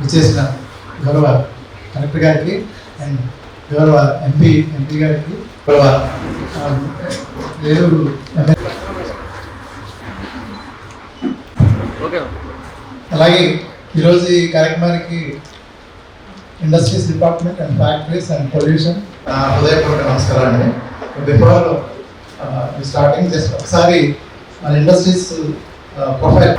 విచ్చేసిన గౌరవ కలెక్టర్ గారికి అండ్ గౌరవ ఎంపీ ఎంపీ గారికి గౌరవ లేరు అలాగే ఈరోజు ఈ కార్యక్రమానికి industries department and factories and pollution హృదయపూర్వక నమస్కారం అండి బిఫోర్ స్టార్టింగ్ జస్ట్ ఒకసారి మన ఇండస్ట్రీస్ ప్రొఫైల్.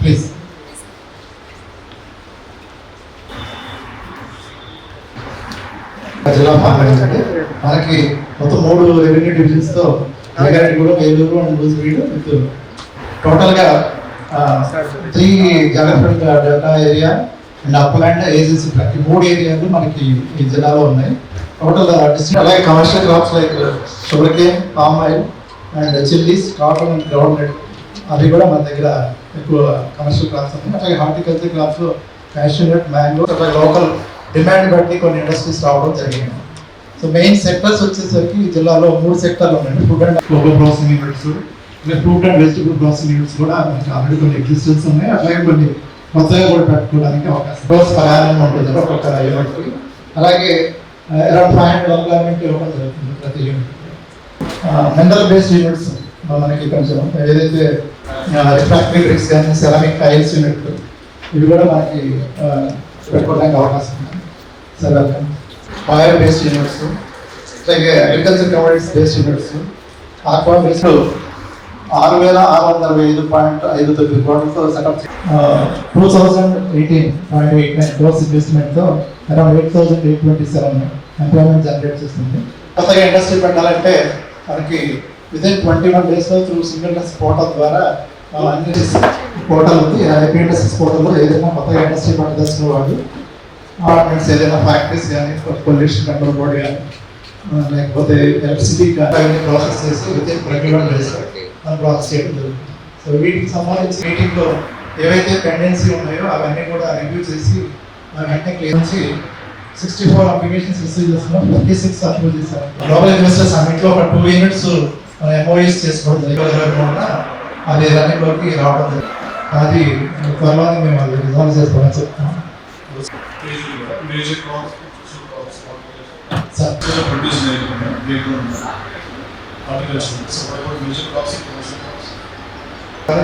ప్లీజ్. జిల్లా పార్లమెంట్ మనకి మొత్తం మూడు రెవెన్యూ డివిజన్స్తో కూడా వేలూరు అండ్ లూజ్వీడ్ విత్ టోటల్గా త్రీ జాగ్రఫిక్ డేటా ఏరియా అండ్ అప్లాండ్ ఏజెన్సీ ఈ మూడు ఏరియాలు మనకి ఈ జిల్లాలో ఉన్నాయి. టోటల్ డిస్ట్రిక్ట్ అలాగే commercial crops like sugarcane palm oil and chillies cotton and groundnut అవి కూడా మన దగ్గర ఎక్కువ కమర్షియల్ క్రాప్స్ ఉన్నాయి. అట్లాగే horticulture crops cashew nut mango అట్లాగే లోకల్ డిమాండ్ బట్టి కొన్ని ఇండస్ట్రీస్ రావడం జరిగింది. సో మెయిన్ సెక్టర్స్ వచ్చేసరికి ఈ జిల్లాలో మూడు సెక్టర్లు ఉన్నాయండి food and global processing units fruit and vegetable processing units కూడా మనకి ఆల్రెడీ కొన్ని ఎగ్జిస్టెన్స్ ఉన్నాయి. అట్లాగే కొన్ని కొత్తగా కూడా పెట్టుకోవడానికి అవకాశం. రోజు ప్రయాణం ఉంటుంది. ఒక్కొక్క యూనిట్కి అలాగే అరౌండ్ ఫైవ్ హండ్రెడ్ ఎంప్లాయ్మెంట్ ఇవ్వడం జరుగుతుంది ప్రతి యూనిట్ మినరల్ బేస్డ్ యూనిట్స్ మనకి కొంచెం ఏదైతే రిఫ్రాక్టరీ బ్రిక్స్ కానీ సెరామిక్ టైల్స్ యూనిట్ ఇవి కూడా మనకి పెట్టుకోవడానికి అవకాశం ఉంది. Sir welcome fire based units అలాగే agriculture commodities based units aqua based ఆరు వేల ఆరు వందల అరవై ఐదు పాయింట్ ఐదు తొమ్మిది కోట్లతో setup two thousand eighteen point eight nine crores ఇన్వెస్ట్మెంట్తో around eight thousand eight twenty seven employment generate చేస్తుంది. కొత్తగా ఇండస్ట్రీ పెట్టాలంటే మనకి విదిన్ ట్వంటీ వన్ డేస్లో త్రూ సింగిల్ డెస్ పోర్టల్ ద్వారా అన్ని పోర్టల్ ఉంది. ఐపీ ఇండస్ట్రీస్ పోర్టల్లో ఏదైనా కొత్తగా ఇండస్ట్రీ పెట్టదలసిన వాళ్ళు అపార్ట్మెంట్స్ ఏదైనా ఫ్యాక్టరీస్ కానీ పొల్యూషన్ కంట్రోల్ బోర్డ్ కానీ లేకపోతే ఎలక్ట్రిసిటీ కానీ ప్రాసెస్ చేసి విదిన్ ట్వంటీ వన్ డేస్ మనం ప్రాసెస్ చేయడం జరుగుతుంది. సో వీటికి సంబంధించి మీటింగ్లో ఏవైతే పెండెన్సీ ఉన్నాయో అవన్నీ కూడా రివ్యూ చేసి వెంటనే క్లియర్ చేసి సిక్స్టీ ఫోర్ అప్లికేషన్స్ రిసీవ్ చేస్తున్నాం ఫిఫ్టీ సిక్స్ అప్రూవ్ చేశారు గ్లోబల్ ఇన్వెస్టర్స్ సమ్మిట్లో ఒక టూ యూనిట్స్ మనం ఎంఓఎస్ చేసుకోవడం జరిగింది. ఇరవై మూడున అది రన్నింగ్లోకి రావడం జరిగింది. అది త్వరలో మేము అది రిజాల్వ్ చేసుకోవాలని చెప్తున్నాం.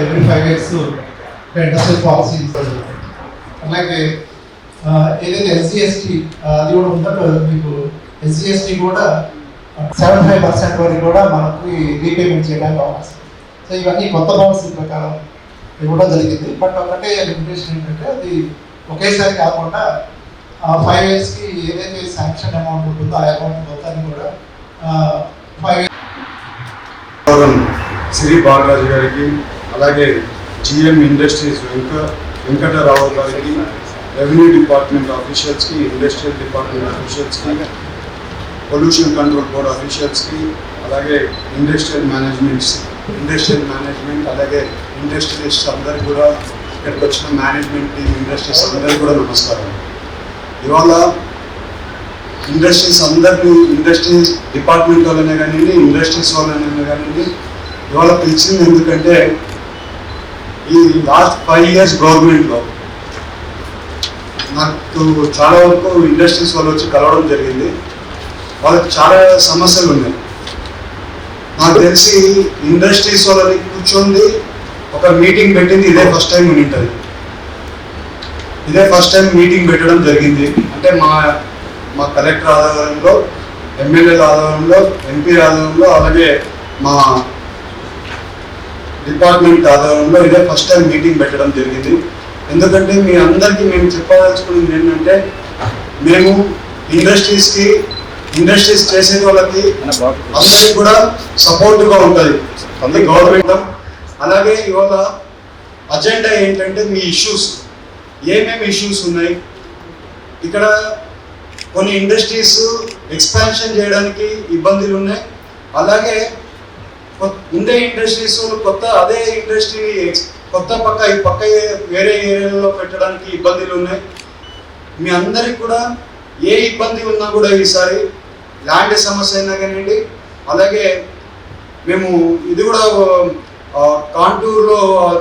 Every five years industrial policy అలాగే ఏదైతే ఎస్జిఎస్టీ అది కూడా ఉందో? మీకు ఎస్జిఎస్టీ కూడా సెవెన్ ఫైవ్ పర్సెంట్ వరకు కూడా మనకి రీపేమెంట్ చేయడానికి అవకాశం సో ఇవన్నీ కొత్త పాలసీ ప్రకారం ఇవ్వడం జరిగింది. బట్ ఒకటే లిమిటేషన్ ఏంటంటే అది ఒకేసారి కాకుండా ఫైవ్ ఇయర్స్కి ఏదైతే శాంక్షన్ అమౌంట్ ఉంటుందో ఆ అమౌంట్ మొత్తాన్ని కూడా ఫైవ్ శ్రీ బాలరాజు గారికి అలాగే జిఎం ఇండస్ట్రీస్ వెంక వెంకటరావు గారికి రెవెన్యూ డిపార్ట్మెంట్ ఆఫీషియల్స్కి ఇండస్ట్రియల్ డిపార్ట్మెంట్ ఆఫీషియల్స్కి పొల్యూషన్ కంట్రోల్ బోర్డ్ ఆఫీషియల్స్కి అలాగే ఇండస్ట్రియల్ మేనేజ్మెంట్స్ ఇండస్ట్రియల్ మేనేజ్మెంట్ అలాగే ఇండస్ట్రియలిస్ట్ అందరికి కూడా ఇక్కడికి వచ్చిన మేనేజ్మెంట్ టీమ్ ఇండస్ట్రీస్ అందరికీ కూడా నమస్కారం. ఇవాళ ఇండస్ట్రీస్ అందరినీ ఇండస్ట్రీస్ డిపార్ట్మెంట్ వాళ్ళనే కానివ్వండి ఇండస్ట్రీస్ వాళ్ళనే కానివ్వండి ఇవాళ పిలిచింది ఎందుకంటే ఈ లాస్ట్ ఫైవ్ ఇయర్స్ గవర్నమెంట్లో నాకు చాలా వరకు ఇండస్ట్రీస్ వాళ్ళు వచ్చి కలవడం జరిగింది. వాళ్ళకి చాలా సమస్యలు ఉన్నాయి. నాకు తెలిసి ఇండస్ట్రీస్ వాళ్ళని కూర్చొని ఒక మీటింగ్ పెట్టింది. ఇదే ఫస్ట్ టైం ఉంటుంది ఇదే ఫస్ట్ టైం మీటింగ్ పెట్టడం జరిగింది. అంటే మా మా కలెక్టర్ ఆధ్వర్యంలో ఎమ్మెల్యేల ఆధ్వర్యంలో ఎంపీ ఆధ్వర్యంలో అలాగే మా డిపార్ట్మెంట్ ఆధ్వర్యంలో ఇదే ఫస్ట్ టైం మీటింగ్ పెట్టడం జరిగింది. ఎందుకంటే మీ అందరికీ మేము చెప్పదలుచుకున్నది ఏంటంటే మేము ఇండస్ట్రీస్కి ఇండస్ట్రీస్ చేసే వాళ్ళకి అందరికి కూడా సపోర్ట్గా ఉంటుంది. ఉంటుంది గవర్నమెంట్. అలాగే ఇవాళ అజెండా ఏంటంటే మీ ఇష్యూస్. ఏమేమి ఇష్యూస్ ఉన్నాయి? ఇక్కడ కొన్ని ఇండస్ట్రీస్ ఎక్స్పాన్షన్ చేయడానికి ఇబ్బందులు ఉన్నాయి. అలాగే కొ- ఉండే ఇండస్ట్రీస్ కొత్త అదే ఇండస్ట్రీ కొత్త పక్క ఈ పక్క వేరే ఏరియాలో పెట్టడానికి ఇబ్బందులు ఉన్నాయి. మీ అందరికి కూడా ఏ ఇబ్బంది ఉన్నా కూడా ఈసారి ల్యాండ్ సమస్య అయినా కానివ్వండి అలాగే మేము ఇది కూడా కాంటూరులో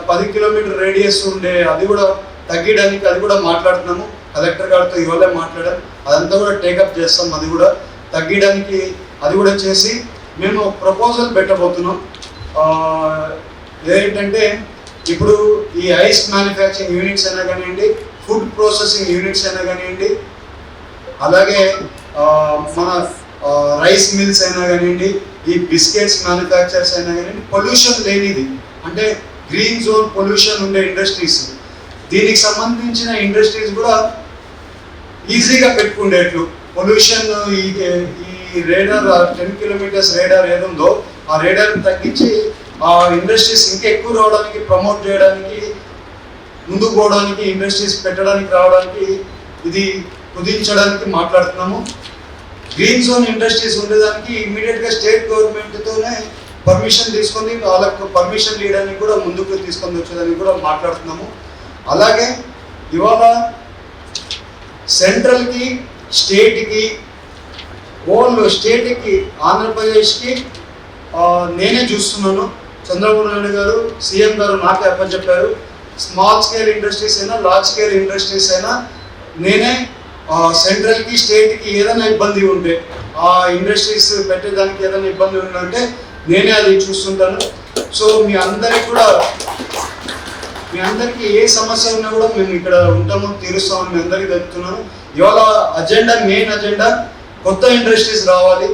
పది కిలోమీటర్ రేడియస్ ఉండే అది కూడా తగ్గడానికి అది కూడా మాట్లాడుతున్నాము. కలెక్టర్ గారితో ఇవాళే మాట్లాడాం అదంతా కూడా టేకప్ చేస్తాం అది కూడా తగ్గడానికి అది కూడా చేసి మేము ప్రపోజల్ పెట్టబోతున్నాం. ఏంటంటే ఇప్పుడు ఈ ఐస్ మ్యానుఫ్యాక్చరింగ్ యూనిట్స్ అయినా కానివ్వండి ఫుడ్ ప్రాసెసింగ్ యూనిట్స్ అయినా కానివ్వండి అలాగే మన రైస్ మిల్స్ అయినా కానివ్వండి ఈ బిస్కెట్స్ మ్యానుఫ్యాక్చర్స్ అయినా కానివ్వండి పొల్యూషన్ లేనిది. అంటే గ్రీన్ జోన్ పొల్యూషన్ ఉండే ఇండస్ట్రీస్ దీనికి సంబంధించిన ఇండస్ట్రీస్ కూడా ఈజీగా పెట్టుకుండేట్లు. పొల్యూషన్ ఈ ఈ రేడార్ టెన్ కిలోమీటర్స్ రేడార్ ఏదుందో ఆ రేడార్ తగ్గించి ఆ ఇండస్ట్రీస్ ఇంకా ఎక్కువ రావడానికి ప్రమోట్ చేయడానికి ముందుకు పోవడానికి ఇండస్ట్రీస్ పెట్టడానికి రావడానికి ఇది కుదించడానికి మాట్లాడుతున్నాము. గ్రీన్ జోన్ ఇండస్ట్రీస్ ఉండేదానికి ఇమీడియట్గా స్టేట్ గవర్నమెంట్తోనే పర్మిషన్ తీసుకొని వాళ్ళకు పర్మిషన్ ఇవ్వడానికి కూడా ముందుకు తీసుకొని వచ్చేదానికి కూడా మాట్లాడుతున్నాము. అలాగే ఇవాళ సెంట్రల్కి స్టేట్కి ఓన్ స్టేట్కి ఆంధ్రప్రదేశ్కి నేనే చూస్తున్నాను. చంద్రబాబు నాయుడు గారు సీఎం గారు నాకే అప్పచెప్పారు స్మాల్ స్కేల్ ఇండస్ట్రీస్ అయినా లార్జ్ స్కేల్ ఇండస్ట్రీస్ అయినా నేనే సెంట్రల్కి స్టేట్కి ఏదైనా ఇబ్బంది ఉంటే ఆ ఇండస్ట్రీస్ పెట్టేదానికి ఏదైనా ఇబ్బంది ఉందంటే నేనే అది చూస్తుంటాను. సో మీ అందరికి కూడా మీ అందరికీ ఏ సమస్య ఉన్నా కూడా మేము ఇక్కడ ఉంటాము తీరుస్తామని మీ అందరికీ తెలుపుతున్నాను. ఇవాళ అజెండా మెయిన్ అజెండా కొత్త ఇండస్ట్రీస్ రావాలి.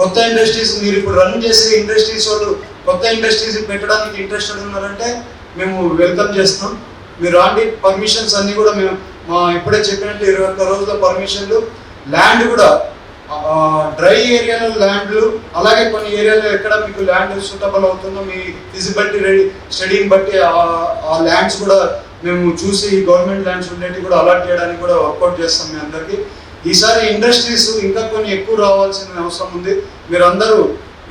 కొత్త ఇండస్ట్రీస్ మీరు ఇప్పుడు రన్ చేసే ఇండస్ట్రీస్ వాళ్ళు కొత్త ఇండస్ట్రీస్ పెట్టడానికి ఇంట్రెస్టెడ్ ఉన్నారంటే మేము వెల్కమ్ చేస్తాం. మీరు రాండి పర్మిషన్స్ అన్నీ కూడా మేము మా ఇప్పుడే చెప్పినట్టు ఇరవై ఒక్క రోజుల పర్మిషన్లు ల్యాండ్ కూడా డ్రై ఏరియాలో ల్యాండ్లు అలాగే కొన్ని ఏరియాలో ఎక్కడ మీకు ల్యాండ్ సూటబుల్ అవుతుందో మీ ఫిజిబిలిటీ రెడీ స్టడీని బట్టి ఆ- ల్యాండ్స్ కూడా మేము చూసి గవర్నమెంట్ ల్యాండ్స్ ఉండేవి కూడా అలాట్ చేయడానికి కూడా వర్కౌట్ చేస్తాం మీ అందరికీ. ఈసారి ఇండస్ట్రీస్ ఇంకా కొన్ని ఎక్కువ రావాల్సిన అవసరం ఉంది. మీరందరూ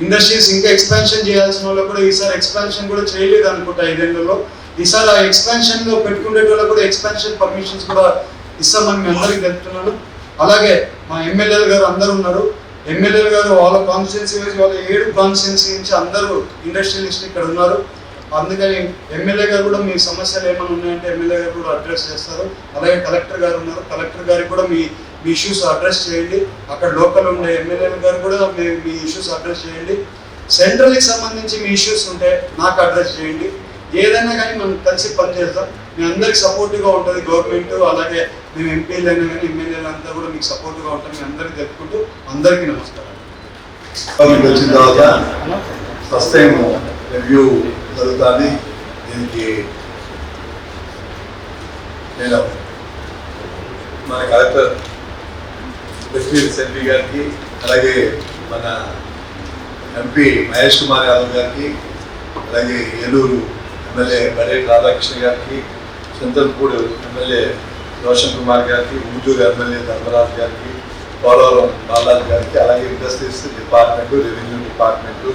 ఇండస్ట్రీస్ ఇంకా ఎక్స్పాన్షన్ చేయాల్సిన వాళ్ళు కూడా ఈసారి ఎక్స్పాన్షన్ కూడా చేయలేదు అనుకుంటా ఐదేళ్ళలో. ఈసారి ఆ ఎక్స్పాన్షన్లో పెట్టుకునే వాళ్ళు కూడా ఎక్స్పాన్షన్ పర్మిషన్స్ కూడా ఇస్తామని మీ అందరికి తెలుపుతున్నాను అలాగే మా ఎమ్మెల్యేలు గారు అందరూ ఉన్నారు. ఎమ్మెల్యేలు గారు వాళ్ళ కాన్స్టిట్యున్సీ వైజ్ వాళ్ళ ఏడు కాన్స్టిట్యున్సీ నుంచి అందరూ ఇండస్ట్రియలిస్ట్ ఇక్కడ ఉన్నారు. అందుకని ఎమ్మెల్యే గారు కూడా మీ సమస్యలు ఏమైనా ఉన్నాయంటే ఎమ్మెల్యే గారు కూడా అడ్రస్ చేస్తారు. అలాగే కలెక్టర్ గారు ఉన్నారు. కలెక్టర్ గారికి కూడా మీ ఇష్యూస్ అడ్రస్ చేయండి. అక్కడ లోకల్ ఉండే ఎమ్మెల్యే గారు కూడా మీ మీ ఇష్యూస్ అడ్రస్ చేయండి. సెంట్రల్కి సంబంధించి మీ ఇష్యూస్ ఉంటే నాకు అడ్రస్ చేయండి. ఏదైనా కానీ మనం కలిసి పనిచేస్తాం మీ అందరికి సపోర్టివ్గా ఉంటుంది గవర్నమెంట్ అలాగే మేము ఎంపీలు అయినా కానీ ఎమ్మెల్యేలు అంతా కూడా మీకు సపోర్ట్గా ఉంటాం. మీ అందరికి తెలుపుకుంటూ అందరికీ నమస్కారం. వచ్చిన తర్వాత ఫస్ట్ టైం రివ్యూ జరుగుతుంది. దీనికి నేను మన కలెక్టర్ లక్ష్మీ సెల్వి గారికి అలాగే మన ఎంపీ మహేష్ కుమార్ యాదవ్ గారికి అలాగే ఏలూరు ఎమ్మెల్యే బరేట్ రాధాకృష్ణ గారికి చంద్రపూడి ఎమ్మెల్యే రోషన్ కుమార్ గారికి ఊజూరు ఎమ్మెల్యే ధర్మరాజు గారికి పోలవరం బాలాజీ గారికి అలాగే industries department revenue department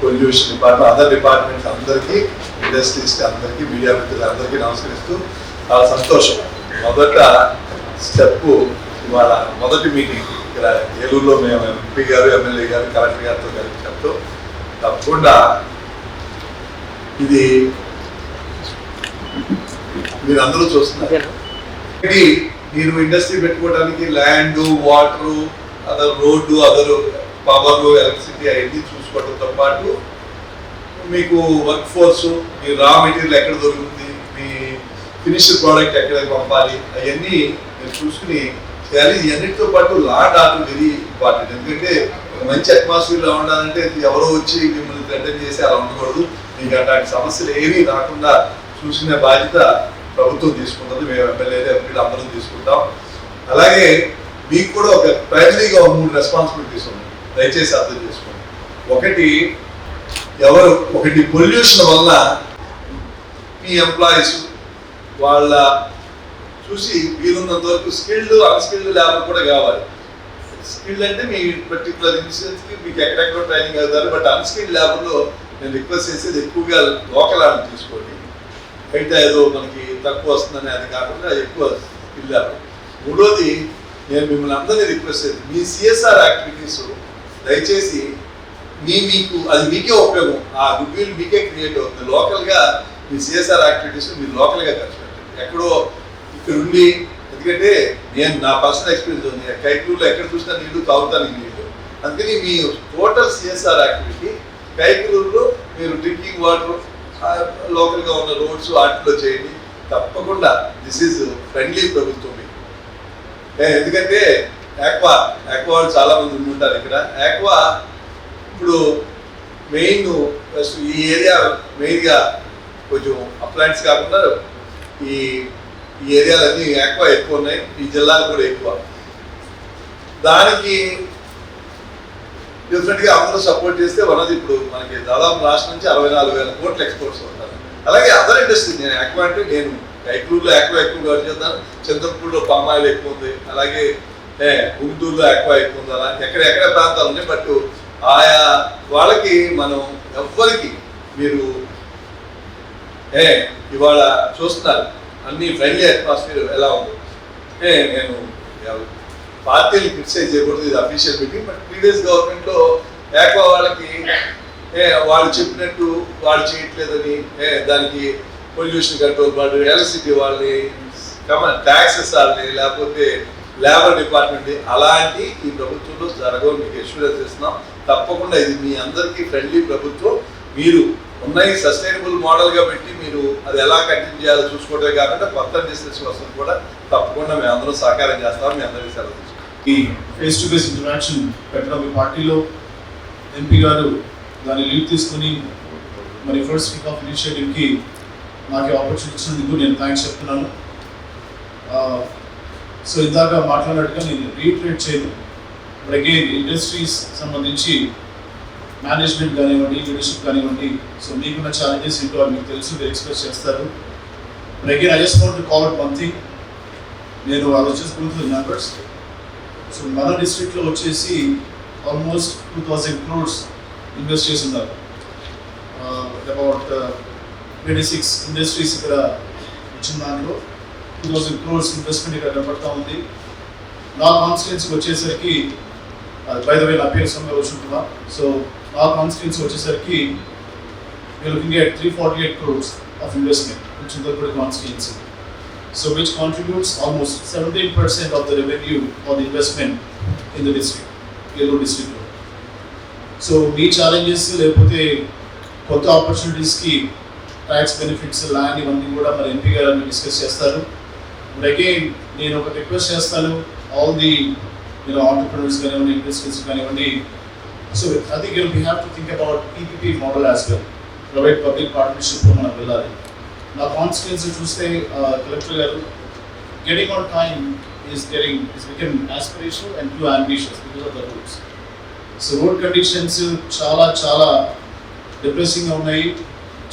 pollution department other departments అందరికీ ఇండస్ట్రీస్కి అందరికీ మీడియా మిత్రులందరికీ నమస్కరిస్తూ చాలా సంతోషం. మొదట స్టెప్ ఇవాళ మొదటి మీటింగ్. ఇక్కడ ఏలూరులో మేము ఎంపీ గారు ఎమ్మెల్యే గారు కలెక్టర్ గారితో కలిసి చెప్తూ తప్పకుండా ఇది మీరు అందరూ చూస్తున్నారు ఇది మీరు ఇండస్ట్రీ పెట్టుకోవడానికి land water other road other power electricity అవన్నీ చూసుకోవడంతో పాటు మీకు వర్క్ ఫోర్స్ మీ రా మెటీరియల్ ఎక్కడ దొరుకుతుంది మీ ఫినిష్డ్ ప్రోడక్ట్ ఎక్కడికి పంపాలి అవన్నీ మీరు చూసుకుని చేయాలి ఇవన్నిటితో పాటు ల్యాండ్ ఆర్డర్ వెరీ ఇంపార్టెంట్ ఎందుకంటే ఒక మంచి అట్మాస్ఫియర్లో ఉండాలంటే ఎవరో వచ్చి మిమ్మల్ని థ్రెటన్ చేసి అలా ఉండకూడదు. మీకు అలాంటి సమస్యలు ఏమీ రాకుండా చూసుకునే బాధ్యత ప్రభుత్వం తీసుకుంటుంది. మేము ఎమ్మెల్యేలు ఎంపీలు అందరం తీసుకుంటాం. అలాగే మీకు కూడా ఒక ప్రైమరీగా ఒక మూడు రెస్పాన్సిబిలిటీస్ ఉన్నాయి. దయచేసి అర్థం చేసుకోండి. ఒకటి ఎవరు ఒకటి పొల్యూషన్ వల్ల మీ ఎంప్లాయీస్ వాళ్ళ చూసి వీలున్నంత వరకు స్కిల్డ్ అన్స్కిల్డ్ లేబర్ కూడా కావాలి. స్కిల్ అంటే మీ పర్టికులర్ ఇన్సూరెన్స్కి మీకు ఎక్కడెక్కడ ట్రైనింగ్ అవుతారు బట్ అన్స్కిల్డ్ లేబర్లో నేను రిక్వెస్ట్ చేసేది ఎక్కువగా లోకల్ ఆర్డర్ తీసుకోండి. బయట ఏదో మనకి తక్కువ వస్తుందని అది కాకుండా ఎక్కువ స్కిల్ లేబర్ మూడోది నేను మిమ్మల్ని అందరినీ రిక్వెస్ట్ చేసి మీ సిఎస్ఆర్ యాక్టివిటీస్ దయచేసి మీ మీకు అది మీకే ఉపయోగం. ఆ గుడ్విల్ మీకే క్రియేట్ అవుతుంది. లోకల్గా మీ సిఎస్ఆర్ యాక్టివిటీస్ మీరు లోకల్గా ఖర్చు పెట్టండి. ఎక్కడో ఇక్కడ ఉండి ఎందుకంటే నేను నా పర్సనల్ ఎక్స్పీరియన్స్ ఉంది. కైకూరులో ఎక్కడ చూసినా నీళ్ళు తాగుతాను నీళ్ళు. అందుకని మీ టోటల్ సిఎస్ఆర్ యాక్టివిటీ కైకలూరులో మీరు డ్రింకింగ్ వాటర్ లోకల్గా ఉన్న రోడ్స్ వాటిలో చేయండి. తప్పకుండా దిస్ ఈజ్ ఫ్రెండ్లీ ప్రభుత్వం ఎందుకంటే ఆక్వా ఆక్వా చాలా మంది ఉంటారు ఇక్కడ. ఆక్వా ఇప్పుడు మెయిన్ ఈ ఏరియా మెయిన్గా కొంచెం అప్లయన్స్ కాకుండా ఈ ఈ ఏరియాలన్నీ ఎక్కువ ఎక్కువ ఉన్నాయి ఈ జిల్లాలు కూడా ఎక్కువ. దానికి డిఫరెంట్గా అందరూ సపోర్ట్ చేస్తే వనది ఇప్పుడు మనకి దాదాపు రాష్ట్రం నుంచి అరవై నాలుగు వేల కోట్లు ఎక్స్పోర్ట్స్ ఉంటారు అలాగే అదర్ ఇండస్ట్రీ నేను ఎక్కువ అంటే నేను కైకూరులో ఎక్కువ ఎక్కువ కవర్ చేస్తాను చంద్రపూర్లో పామాయిల్ ఎక్కువ ఉంది అలాగే గుంటూరులో ఎక్కువ ఎక్కువ ఉంది అలా ఎక్కడ ఎక్కడ ప్రాంతాలు ఉన్నాయి బట్ ఆయా వాళ్ళకి మనం ఎవ్వరికి మీరు ఏ ఇవాళ చూస్తున్నారు. అన్ని ఫ్రెండ్లీ అట్మాస్ఫియర్ ఎలా ఉంది. నేను పార్టీలు క్రిటిసైజ్ చేయకూడదు ఇది అఫీషియల్ మీటింగ్ బట్ ప్రీవియస్ గవర్నమెంట్లో ఏకో వాళ్ళకి ఏ వాళ్ళు చెప్పినట్టు వాళ్ళు చేయట్లేదని ఏ దానికి పొల్యూషన్ కంట్రోల్ వాళ్ళు ఎలక్ట్రిసిటీ వాళ్ళని ట్యాక్సెస్ వాళ్ళని లేకపోతే లేబర్ డిపార్ట్మెంట్ అలాంటి ఈ ప్రభుత్వంలో జరగవు. మీకు ఎష్యూరెన్స్ ఇస్తున్నాం తప్పకుండా ఇది మీ అందరికీ ఫ్రెండ్లీ ప్రభుత్వం. మీరు ఉన్నాయి సస్టైనబుల్ మోడల్గా పెట్టి మీరు అది ఎలా కంటిన్యూ చేయాలో చూసుకోవడమే కాకుండా కొత్త బిజినెస్ కోసం కూడా తప్పకుండా మేము అందరం సహకారం చేస్తాం మీ అందరికీ సెలవు ఈ ఫేస్ టు ఫేస్ ఇంటరాక్షన్ పెట్టడం మీ పార్టీలో ఎంపీ గారు దాన్ని లీడ్ తీసుకుని మరి ఫస్ట్ వీక్ ఆఫ్ ఇనిషియేటివ్కి నాకు ఆపర్చునిటీ ఇచ్చినందుకు నేను థ్యాంక్స్ చెప్తున్నాను. సో ఇందాక మాట్లాడినట్టుగా నేను రీట్రేట్ చేయను. బట్ అగైన్ ఇండస్ట్రీస్ సంబంధించి మేనేజ్మెంట్ కానివ్వండి లీడర్షిప్ కానివ్వండి సో మీకున్న ఛాలెంజెస్ ఏంటో అది మీకు తెలుసు మీరు ఎక్స్ప్రెస్ చేస్తారు. But again I just want call out one thing నేను అది వచ్చేసి నెంబర్స్ సో మన డిస్ట్రిక్ట్లో వచ్చేసి almost two thousand crores invest చేసి ఉన్నారు. అబౌట్ ట్వంటీ సిక్స్ ఇండస్ట్రీస్ ఇక్కడ వచ్చిన దాంట్లో టూ థౌజండ్ క్రోడ్స్ ఇన్వెస్ట్మెంట్ ఇక్కడ కనబడతా ఉంది. నా కాన్స్టిట్యున్సీకి వచ్చేసరికి బై ద వే నా పేరు సొంత సో ఆ కాన్స్టిట్యూన్సీ వచ్చేసరికి looking at three forty eight crores of investment which ఉందరగూడ constituency so which contributes almost seventeen percent of the revenue of investment in the district Eluru డిస్ట్రిక్ట్లో సో మీ challenges లేకపోతే కొత్త ఆపర్చునిటీస్కి tax benefits land ఇవన్నీ కూడా మరి MP గారు discuss చేస్తారు. Again నేను ఒక రిక్వెస్ట్ చేస్తాను. ఆల్ ది ఆంటర్ప్రినర్స్ కానివ్వండి ఇండస్ట్రీస్ కానివ్వండి so I think we have to think about PPP model as well private public పార్ట్నర్షిప్లో మనం వెళ్ళాలి. నా కాన్స్టిట్యున్సీ చూస్తే కలెక్టర్ గారు getting on time is getting is become aspirational and too ambitious because of the rules so road conditions చాలా చాలా డిప్రెసింగ్గా ఉన్నాయి.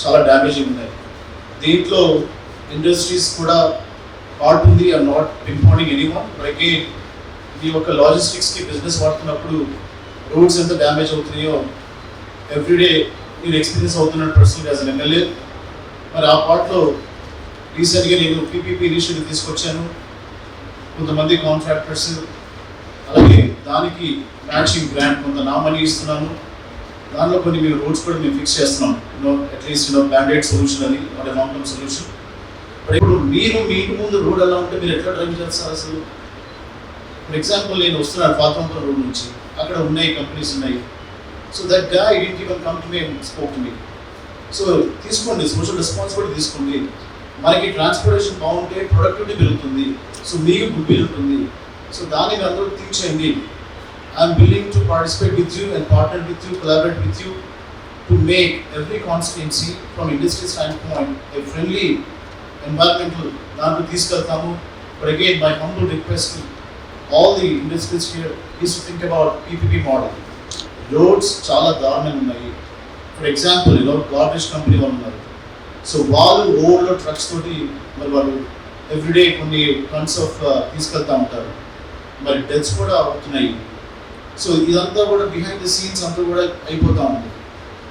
చాలా damaging ఉన్నాయి. దీంట్లో ఇండస్ట్రీస్ కూడా పార్ట్ ఉంది. And not imparting any one again ఈ యొక్క లాజిస్టిక్స్కి బిజినెస్ వాడుతున్నప్పుడు రోడ్స్ ఎంత డ్యామేజ్ అవుతున్నాయో ఎవ్రీడే నేను ఎక్స్పీరియన్స్ అవుతున్నాను పర్సనల్ యాజ్ అన్ ఎమ్మెల్యే మరి ఆ పార్ట్లో రీసెంట్గా నేను పీపీపీ ఇనిషియేటివ్ తీసుకొచ్చాను. కొంతమంది కాంట్రాక్టర్స్ అలాగే దానికి మ్యాచింగ్ గ్రాంట్ కొంత నా మనీ ఇస్తున్నాను. దానిలో కొన్ని మీరు రోడ్స్ కూడా మేము ఫిక్స్ చేస్తున్నాం. You know at least you know banded solution అని అంటే లాంగ్ టర్మ్ సొల్యూషన్ బట్ ఇప్పుడు మీరు మీ ఇంటి ముందు రోడ్ ఎలా ఉంటే మీరు ఎట్లా డ్రైవ్ చేస్తారు అసలు? ఫర్ ఎగ్జాంపుల్ నేను వస్తున్నాను పాతంపురం రోడ్ నుంచి. అక్కడ ఉన్నాయి కంపెనీస్ ఉన్నాయి. సో దట్గా ఇంటి even come to me spoke me so తీసుకోండి సోషల్ రెస్పాన్సిబిలిటీ తీసుకోండి. మనకి ట్రాన్స్పోర్టేషన్ బాగుంటే ప్రొడక్టివిటీ పెరుగుతుంది. సో మీకు గుడ్ విల్ ఉంటుంది. సో దాన్ని మీరు అందరూ తీర్చేయండి. I'm willing to participate with you and partner with you collaborate with you to make every constituency from industry standpoint a friendly environmental దాంట్లో తీసుకెళ్తాము. But again my humble request all the industries here is think about PPP model roads చాలా దారుణంగా ఉన్నాయి. For example ఇలా garbage company వాళ్ళు ఉన్నారు so వాళ్ళు ఓవర్లో ట్రక్స్ తోటి మరి వాళ్ళు ఎవ్రీడే కొన్ని టన్స్ ఆఫ్ uh, తీసుకెళ్తూ ఉంటారు. మరి డెత్స్ కూడా అవుతున్నాయి. సో ఇదంతా కూడా బిహైండ్ ద సీన్స్ అంతా కూడా అయిపోతూ ఉంది.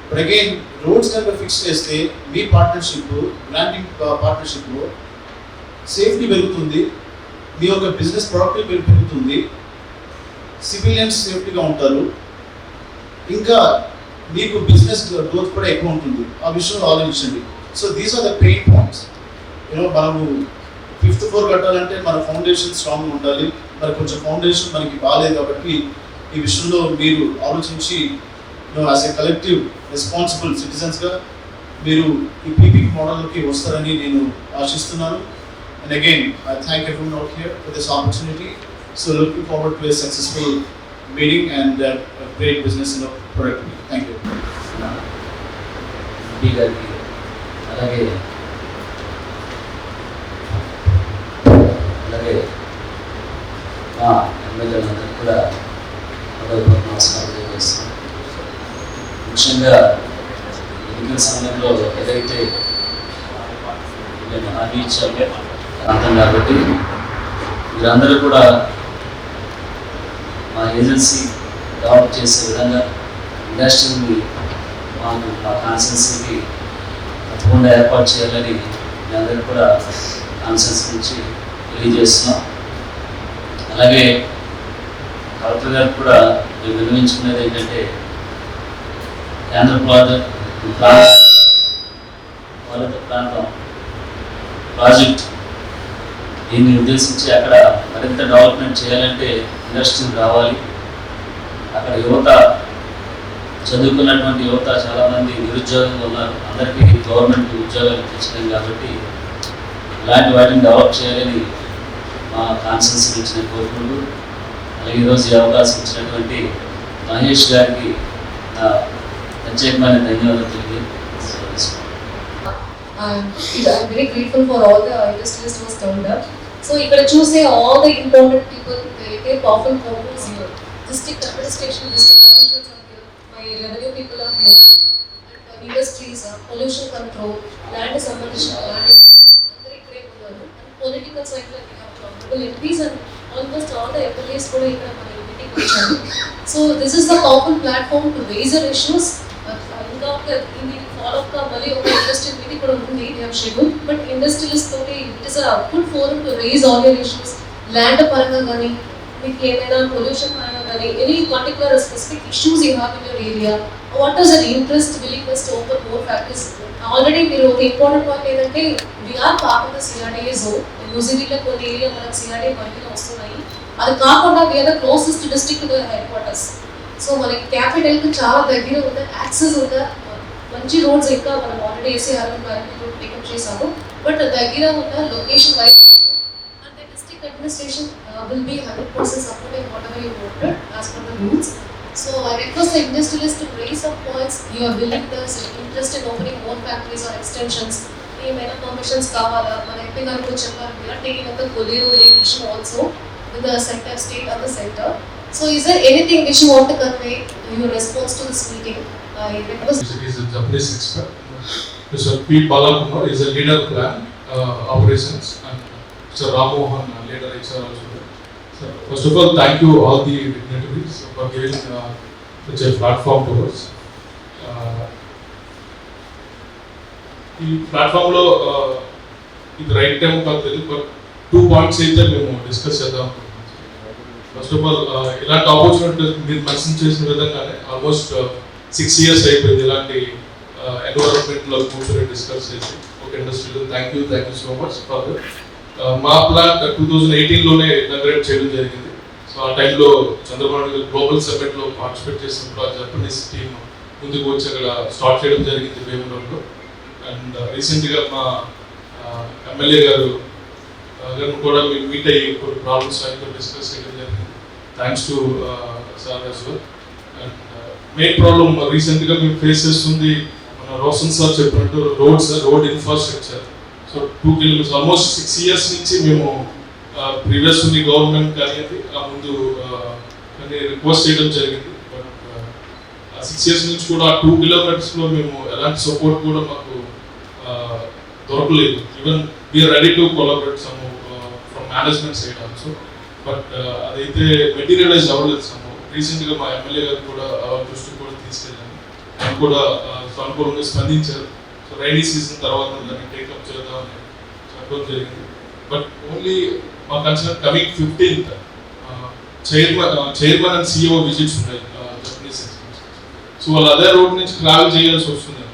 బట్ అగైన్ రోడ్స్ కనుక ఫిక్స్ చేస్తే మీ పార్ట్నర్షిప్ బ్రాండింగ్ పార్ట్నర్షిప్లో సేఫ్టీ పెరుగుతుంది. మీ యొక్క బిజినెస్ ప్రొడక్టివ్ పెరుగుతుంది. సివిలియన్స్ సేఫ్టీగా ఉంటారు. ఇంకా మీకు బిజినెస్ గ్రోత్ కూడా ఎక్కువ ఉంటుంది. ఆ విషయంలో ఆలోచించండి. So these are the pain points you know మనము ఫిఫ్త్ ఫ్లోర్ కట్టాలంటే మన ఫౌండేషన్ స్ట్రాంగ్ ఉండాలి. మరి కొంచెం ఫౌండేషన్ మనకి బాగాలేదు కాబట్టి ఈ విషయంలో మీరు ఆలోచించి యాజ్ ఎ కలెక్టివ్ రెస్పాన్సిబుల్ సిటిజన్స్గా మీరు ఈ పీపీ మోడల్కి వస్తారని నేను ఆశిస్తున్నాను. and again I thank every out here for this opportunity so looking forward to a successful meeting and great business in productivity thank you MP గారికి అలాగే అలాగే మీరందరూ కూడా మా ఏజెన్సీ డెవలప్ చేసే విధంగా ఇండస్ట్రీని మాకు మా కాన్సెన్సీకి తప్పకుండా ఏర్పాటు చేయాలని మీ అందరికీ కూడా కాన్సెన్స్ నుంచి తెలియజేస్తున్నాం. అలాగే కలెక్టర్ గారు కూడా మేము విన్నవించుకునేది ఏంటంటే కేంద్ర ప్రాజెక్ట్ ప్రాంతం ప్రాజెక్ట్ దీన్ని ఉద్దేశించి అక్కడ మరింత డెవలప్మెంట్ చేయాలంటే ఇండస్ట్రీలు రావాలి. అక్కడ యువత చదువుకున్నటువంటి యువత చాలామంది నిరుద్యోగం నిరుద్యోగంగా ఉన్నారు. అందరికీ గవర్నమెంట్ ఉద్యోగాలు ఇప్పించినాయి కాబట్టి ఇలాంటి వాటిని డెవలప్ చేయాలని మా కాన్సెన్స్ నుంచి నేను కోరుకుంటూ అలాగే ఈరోజు ఈ అవకాశం ఇచ్చినటువంటి మహేష్ గారికి నా ప్రత్యేకమైన ధన్యవాదాలు తెలియజేస్తున్నాను. Uh, I'm, I'm very grateful for all the industries who has turned up. So ఇక్కడ చూసే all the important people, they take powerful photos here. District administration, district officials are here, my revenue people are here. And uh, industries, uh, pollution control, land సంబంధించిన land అందరూ ఇక్కడే ఉన్నారు. And political side లో we have honorable MPs and almost all the MLAs కూడా ఇక్కడ మన meeting వచ్చారు. So this is the powerful platform to raise our issues. Uh, ఇంకా ఒక ఇది మళ్ళీ ఒక ఇండస్ట్రియల్ మీటింగ్ కూడా ఉంది దే షెడ్యూల్ బట్ ఇండస్ట్రియలిస్ట్ తోటి it is a good forum to raise all your issues land పరంగా కానీ మీకు ఏమైనా పొల్యూషన్ పరంగా కానీ any particular specific issues you have in your area what is an interest willingness to open more factories already మీరు ఒక important point ఏంటంటే we're part CRDA zone న్యూజిలీలో కొన్ని ఏరియా మనకు సిఆర్డీఏ పరిధిలో వస్తున్నాయి. అది కాకుండా we're the closest district headquarters so మనకి క్యాపిటల్ చాలా దగ్గర ఉన్న యాక్సెస్ ఉన్న మంచి రోడ్స్ ఇంకా మనం ఆల్రెడీ ఏసీఆర్ రోడ్ పికప్ చేశాము. బట్ దగ్గర ఉన్న location wise and the district administration will be hundred percent supporting whatever you wanted as per the rules so I request the industrialist to raise up points your willing interest in opening more factories or extensions ఏమైనా permissions కావాలా మన MP గారు కూడా చెప్పారు. మీరు taking up the Kolleru issue also with the centre state of the centre So is there anything which you want convey convey response to this meeting this is a Japanese expert. Mr. P. Balakumar is a leader plan uh, operations and Mr. Ramohan, uh, leader HR also. So first of all, thank you all the dignitaries for giving uh, such a platform to us. Uh, ఈ ప్లాట్ఫామ్లో ఇది right time కాదు తెలియదు but two points అయితే మేము discuss చేద్దాం first of all ఇలాంటి opportunity మీరు మెన్షన్ చేసిన విధంగానే ఆల్మోస్ట్ సిక్స్ ఇయర్స్ అయిపోయింది ఇలాంటి ఎన్విరాన్మెంట్లో కూర్చొని డిస్కస్ చేసి. ఒక ఇండస్ట్రీలో thank you thank you so much for మా ప్లాన్ టూ థౌజండ్ ఎయిటీన్లోనే ఇనాగ్రేట్ చేయడం జరిగింది. సో ఆ టైంలో చంద్రబాబు నాయుడు గ్లోబల్ సమ్మిట్లో పార్టిసిపేట్ చేసినప్పుడు ఆ జపనీస్ టీమ్ ముందుకు వచ్చి అక్కడ స్టార్ట్ చేయడం జరిగింది వేములూరులో అండ్ రీసెంట్గా మా ఎమ్మెల్యే గారు గారిని కూడా మీరు మీట్ అయ్యి కొన్ని ప్రాబ్లమ్స్ ఆయనతో డిస్కస్ చేయడం జరిగింది. Thanks to sir as well main problem రీసెంట్గా మేము ఫేస్ చేస్తుంది మన రోషన్ సార్ చెప్పినట్టు roads road infrastructure so two kilometres almost six years నుంచి మేము ప్రీవియస్ ఉంది గవర్నమెంట్ కానీ ఆ ముందు కానీ రిక్వెస్ట్ చేయడం జరిగింది. బట్ సిక్స్ ఇయర్స్ నుంచి కూడా ఆ టూ కిలోమీటర్స్లో మేము ఎలాంటి సపోర్ట్ కూడా మాకు దొరకలేదు. Even we're ready to collaborate some from management side also but అదైతే మెటీరియలైజ్ అవ్వలేదు. సమ్ రీసెంట్గా మా ఎమ్మెల్యే గారు కూడా ఆ దృష్టి కూడా తీసుకెళ్ళాను ఆయన కూడా అనుకూలంగా స్పందించారు. సో రైనీ సీజన్ తర్వాత దాన్ని టేకప్ చేద్దామని చెప్పడం జరిగింది. బట్ ఓన్లీ మా concern coming fifteenth chairman chairman and CEO visits ఉన్నాయి జపనీస్ సో వాళ్ళు అదే రోడ్ నుంచి ట్రావెల్ చేయాల్సి వస్తుంది.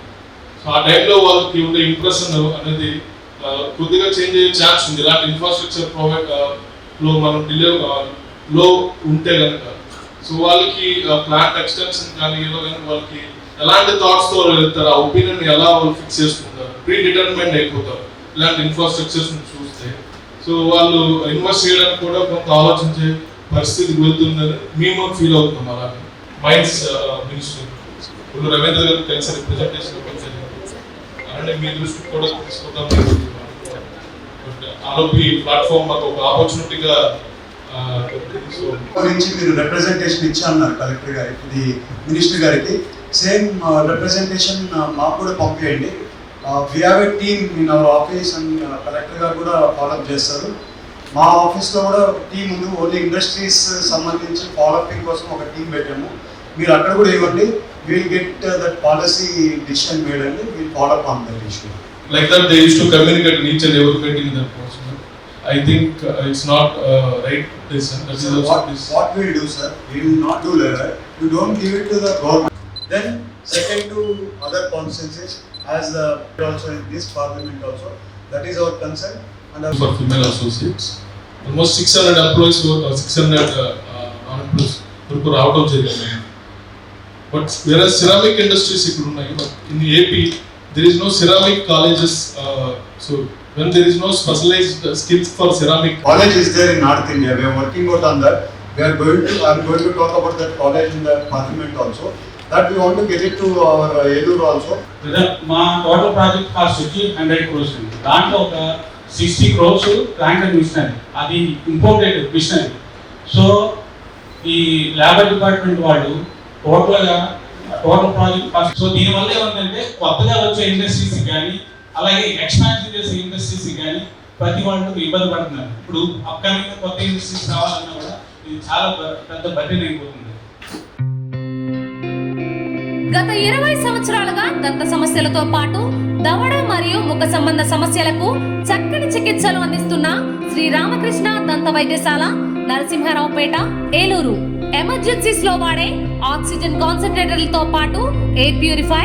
సో ఆ టైంలో వాళ్ళకి ఉండే ఇంప్రెషన్ అనేది కొద్దిగా చేంజ్ అయ్యే ఛాన్స్ ఉంది. ఇలాంటి ఇన్ఫ్రాస్ట్రక్చర్ ప్రొవైడ్లో మనం డిలే లో ఉంటే కనుక సో వాళ్ళకి ప్లాంట్ ఎక్స్టెన్షన్ కానీ ఏదో కానీ వాళ్ళకి ఎలాంటి థాట్స్తో వాళ్ళు వెళ్తారు? ఆ ఒపీనియన్ ఎలా వాళ్ళు ఫిక్స్ చేసుకుంటారు? ప్రీ డిటర్మినెంట్ అయిపోతారు. ఇలాంటి ఇన్ఫ్రాస్ట్రక్చర్స్ చూస్తే. సో వాళ్ళు ఇన్వెస్ట్ చేయడానికి కూడా కొంత ఆలోచించే పరిస్థితికి వెళ్తుందని మేము ఫీల్ అవుతున్నాం అలాగే. మైండ్స్ మినిస్టర్ ఇప్పుడు రవీంద్ర గారు కలిసి రిప్రజెంటేషన్ ఇవ్వడం అలాంటి అలానే మీ దృష్టి కూడా తీసుకుందాం ఆరోపి ప్లాట్ఫామ్ మాకు ఒక ఆపర్చునిటీగా గురించి మీరు రిప్రజెంటేషన్ ఇచ్చామన్నారు కలెక్టర్ గారికి ఇది మినిస్టర్ గారికి. సేమ్ రిప్రజెంటేషన్ మాకు కూడా పంపేయండి. We have a team in our office and collector గారు కూడా ఫాలోఅప్ చేస్తారు. మా ఆఫీస్లో కూడా టీం ఉంది. ఓన్లీ ఇండస్ట్రీస్ సంబంధించి ఫాలోఅపింగ్ కోసం ఒక టీం పెట్టాము. మీరు అక్కడ కూడా ఇవ్వండి. Will get that policy decision made అండి will follow up on that issue like that they use to communicate in each and every that in. I think uh, it's not uh, right decision. What, what we do, sir, we will not do later. You don't give it to the government. Then, second to other consensus, as uh, also in this parliament also, that is our concern. And our for female associates, almost 600 employees were uh, 600 uh, uh, employees uh, out of Jericho. But there is ceramic industries, in AP, there is no ceramic colleges. Uh, so when there is no specialised skills for ceramic College is there in North India, we are working out on that. We are going to, I am going to talk about that college in the parliament also. That we want to get it to our Elur also. మా total project cost వచ్చి hundred crores అండి దాంట్లో ఒక sixty crores and machinery అది imported machinery so ఈ labour department వాళ్ళు టోటల్గా total project cost so దీనివల్ల ఏమంటే కొత్తగా వచ్చే ఇండస్ట్రీస్ కానీ అలాగే ఎక్స్పాన్షన్ చేసే ఇండస్ట్రీస్ కానీ ప్రతి వాళ్ళు ఇబ్బంది పడుతున్నారు. ఇప్పుడు అప్కమింగ్ కొత్త ఇండస్ట్రీస్ రావాలన్నా కూడా ఇది చాలా పెద్ద బడ్డెన్ అయిపోతుంది. గత ఇరవై సంవత్సరాలుగా దంత సమస్యలతో పాటు దవడ మరియు ముఖ సంబంధ సమస్యలకు చక్కని చికిత్సలు అందిస్తున్న శ్రీ రామకృష్ణ దంత వైద్యశాల నరసింహారావుపేట ఏలూరు. ఎమర్జెన్సీస్లో వాడే ఆక్సిజన్ కాన్సన్ట్రేటర్లతో పాటు air purifier